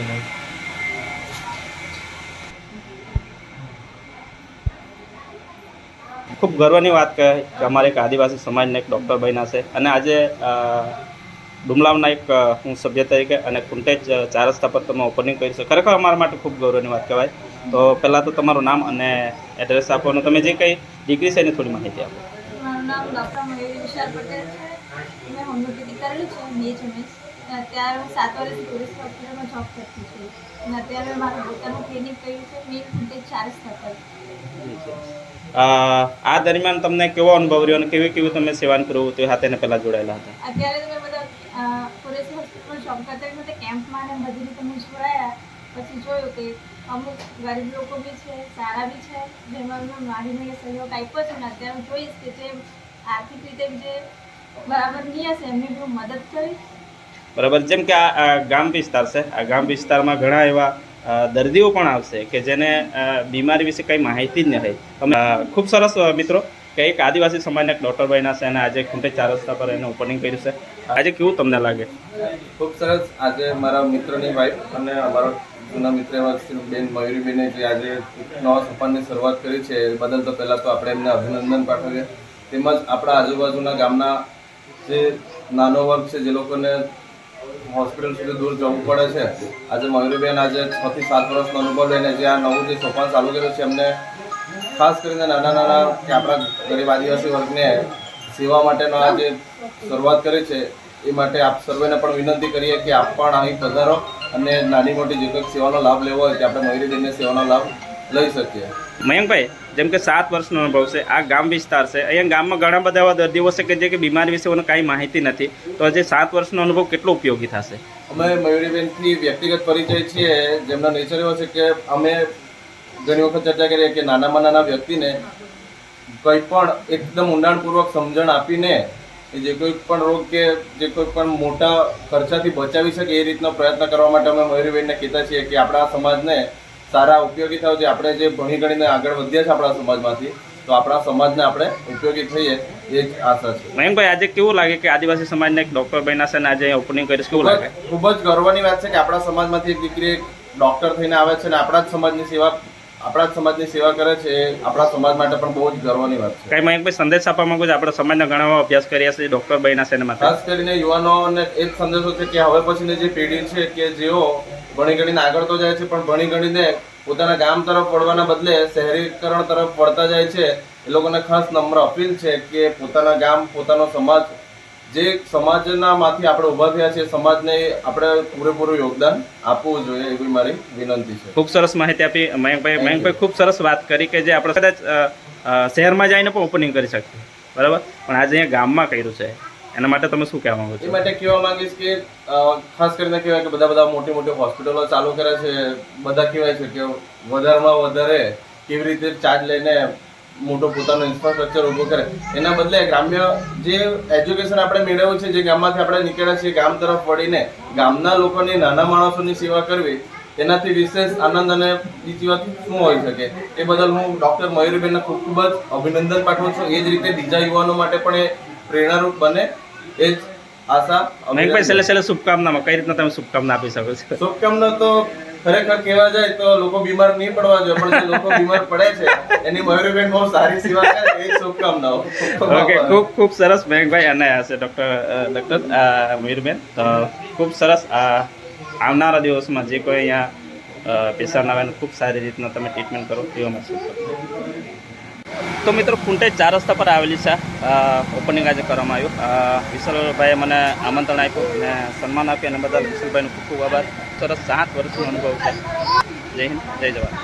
કે નહીં ખૂબ ગર્વની વાત કહે કે અમારે એક આદિવાસી સમાજના એક ડૉક્ટર બન્યા છે. અને આજે ડુમલાવના એક હું સભ્ય તરીકે અને કુંટેજ ચાર રસ્તા પર તમે ઓપનિંગ કર્યું છે. ખરેખર અમારા માટે ખૂબ ગૌરવની વાત કહેવાય. તો પહેલાં તો તમારું નામ અને એડ્રેસ આપવાનું તમે જે કંઈ ડિગ્રી છે એની થોડી માહિતી આપો. મારું નામ ડૉક્ટર મયુરી વિશાલ પટેલ છે. મેં હોમિયોપેથી કરેલું છે. બીએચએમએસ અત્યારે હું સાત વર્ષથી ટુરિસ્ટ હોસ્પિટલમાં જોબ કરતી છું. અને અત્યારે મેં મારું પોતાનું ક્લિનિક કર્યું છે મેં ફૂટેજ ચાર સ્તર આ દરમિયાન તમને કેવો અનુભવ રહ્યો અને કેવી કેવી તમે સેવાન પ્રવૃત્તિઓ સાથે પહેલાં જોડાયેલા હતા? અત્યારે મેં બધા પોલીસ હોસ્પિટલમાં જોબ કરતા વખતે કેમ્પમાં ને બધી રીતે હું જોડાયા. પછી જોયું કે અમુક ગરીબ લોકો બી છે સારા બી છે જેમાં મેં મારીને સહયોગ આપ્યો છે ને અત્યારે હું જોઈશ કે જે આર્થિક રીતે જે બરાબર નહીં હશે એમની હું મદદ કરીશ. બરાબર? જેમ કે આ ગામ વિસ્તાર છે. આ ગામ વિસ્તારમાં ઘણા એવા દર્દીઓ પણ આવશે કે જેને બીમારી વિશે કંઈ માહિતી જ નહીં હોય. અમે ખૂબ સરસ મિત્રો, કે એક આદિવાસી સમાજના ડૉક્ટર બન્યા છે અને આજે ખૂંટે ચાર રસ્તા પર એને ઓપનિંગ કર્યું છે. આજે કેવું તમને લાગે? ખૂબ સરસ. આજે મારા મિત્રની વાઈફ અને અમારા જૂના મિત્ર એવા બેન મયુરીબેને જે આજે નવા સફરની શરૂઆત કરી છે, એ બદલ તો પહેલાં તો આપણે એમને અભિનંદન પાઠવીએ. તેમજ આપણા આજુબાજુના ગામના જે નાનો વર્ગ છે, જે લોકોને હોસ્પિટલ સુધી દૂર જવું પડે છે. આજે મયુરીબેન આજે છ થી સાત વર્ષનો અનુભવ લઈને જે આ નવું જે સોપાન ચાલુ કર્યું છે, એમને ખાસ કરીને નાના નાના કે આપણા ગરીબ આદિવાસી વર્ગને સેવા માટેનો આ જે શરૂઆત કરી છે, એ માટે આપ સર્વેને પણ વિનંતી કરીએ કે આપ પણ અહીં પધારો અને નાની મોટી જે કંઈક સેવાનો લાભ લેવો હોય તે આપણે મયુરીબેનને સેવાનો લાભ લઈ શકીએ. મયંકભાઈ જેમ કે સાત વર્ષનો અનુભવ છે આ ગામ વિસ્તાર છે. અહીંયા ગામમાં ઘણા બધા એવા દર્દીઓ છે કે જે કે બીમારી વિશે ઓને કાંઈ માહિતી નથી. તો આજે સાત વર્ષનો અનુભવ કેટલો ઉપયોગી થશે? અમે મયુરીબેનથી વ્યક્તિગત પરિચય છીએ જેમના નેચર એવો છે કે અમે ઘણી વખત ચર્ચા કરીએ કે નાનામાં નાના વ્યક્તિને કંઈ પણ એકદમ ઊંડાણપૂર્વક સમજણ આપીને જે કોઈ પણ રોગ કે જે કોઈ પણ મોટા ખર્ચાથી બચાવી શકે એ રીતનો પ્રયત્ન કરવા માટે અમે મયુરીબેનને કહેતા છીએ કે આપણા સમાજને સારા ઉપયોગી થયો છે આપણે જે ભણી ગણીને આગળ વધ્યા છે આપણા સમાજમાંથી તો આપણા સમાજને આપણે ઉપયોગી થઈએ એ જ આશા છે. મયંકભાઈ આજે કેવું લાગે કે આદિવાસી સમાજના એક ડૉક્ટર બન્યા છે અને આજે ઓપનિંગ કરીશ કેવું લાગે? ખૂબ જ ગર્વની વાત છે કે આપણા સમાજમાંથી એક દીકરી એક ડોક્ટર થઈને આવે છે અને આપણા જ સમાજની સેવા આપણા જ સમાજની સેવા કરે છે એ આપણા સમાજ માટે પણ બહુ જ ગર્વની વાત છે. કઈ મયંકભાઈ સંદેશ આપવા માંગુ છું આપણા સમાજના ઘણા અભ્યાસ કર્યા છે ડૉક્ટર બન્યા છે એના માટે. ખાસ કરીને યુવાનોને એ જ સંદેશો છે કે હવે પછીની જે પેઢી છે કે જેઓ ભણી ગણીને આગળ તો જાય છે પણ ભણી ગણીને પોતાના ગામ તરફ વળવાના બદલે શહેરીકરણ તરફ વળતા જાય છે એ લોકોને ખાસ નમ્ર અપીલ છે કે પોતાના ગામ પોતાનો સમાજ જે સમાજના માંથી આપણે ઊભા થયા છે સમાજને આપણે પૂરેપૂરું યોગદાન આપવું જોઈએ એવી મારી વિનંતી છે. ખૂબ સરસ માહિતી આપી. મયંકભાઈ મયંકભાઈ ખૂબ સરસ વાત કરી કે જે આપણે કદાચ શહેરમાં જઈને પણ ઓપનિંગ કરી શકીએ. બરાબર? પણ આજે અહીંયા ગામમાં કર્યું છે. એના માટે તમે શું કહેવા માંગો એ માટે કહેવા માંગીશ કે ખાસ કરીને કહેવાય કે બધા બધા મોટી મોટી હોસ્પિટલો ચાલુ કરે છે. બધા કહેવાય છે કે વધારેમાં વધારે કેવી રીતે ચાર્જ લઈને મોટો પોતાનો ઇન્ફ્રાસ્ટ્રક્ચર ઊભો કરે. એના બદલે ગ્રામ્ય જે એજ્યુકેશન આપણે મેળવ્યું છે, જે ગામમાંથી આપણે નીકળ્યા છીએ, ગામ તરફ વળીને ગામના લોકોની, નાના માણસોની સેવા કરવી, એનાથી વિશેષ આનંદ અને બીજી વાત શું હોઈ શકે? એ બદલ હું ડૉક્ટર મયુરીબેનને ખૂબ ખૂબ જ અભિનંદન પાઠવું છું. એ જ રીતે બીજા યુવાનો માટે પણ એ પ્રેરણારૂપ બને એ જ આશા મયંકભાઈ છેલ્લે છેલ્લે શુભકામનામાં. કઈ રીતના તમે શુભકામના આપી શકો છો? શુભકામના તો ખરેખર કહેવા જાય તો લોકો બીમાર નહીં પડવા જોઈએ પણ જે લોકો બીમાર પડે છે એની મયુરીબેન બહુ સારી સેવા કરે એ શુભકામનાઓ. ઓકે ખૂબ ખૂબ સરસ મયંકભાઈ અને હશે છે ડૉક્ટર ડૉક્ટર મયુરબેન. તો ખૂબ સરસ આ આવનારા દિવસમાં જે કોઈ અહીંયા પેશન્ટ આવે ખૂબ સારી રીતના તમે ટ્રીટમેન્ટ કરો એવો મેં શુભ તો મિત્રો કુંટેજ ચાર રસ્તા પર આવેલી છે. ઓપનિંગ આજે કરવામાં આવ્યું. વિશાલભાઈએ મને આમંત્રણ આપ્યું અને સન્માન આપ્યું અને બદલ વિશાલભાઈનો ખૂબ ખૂબ આભાર. સરસ સાત વર્ષનો અનુભવ છે. જય હિન્દ, જય જવાન.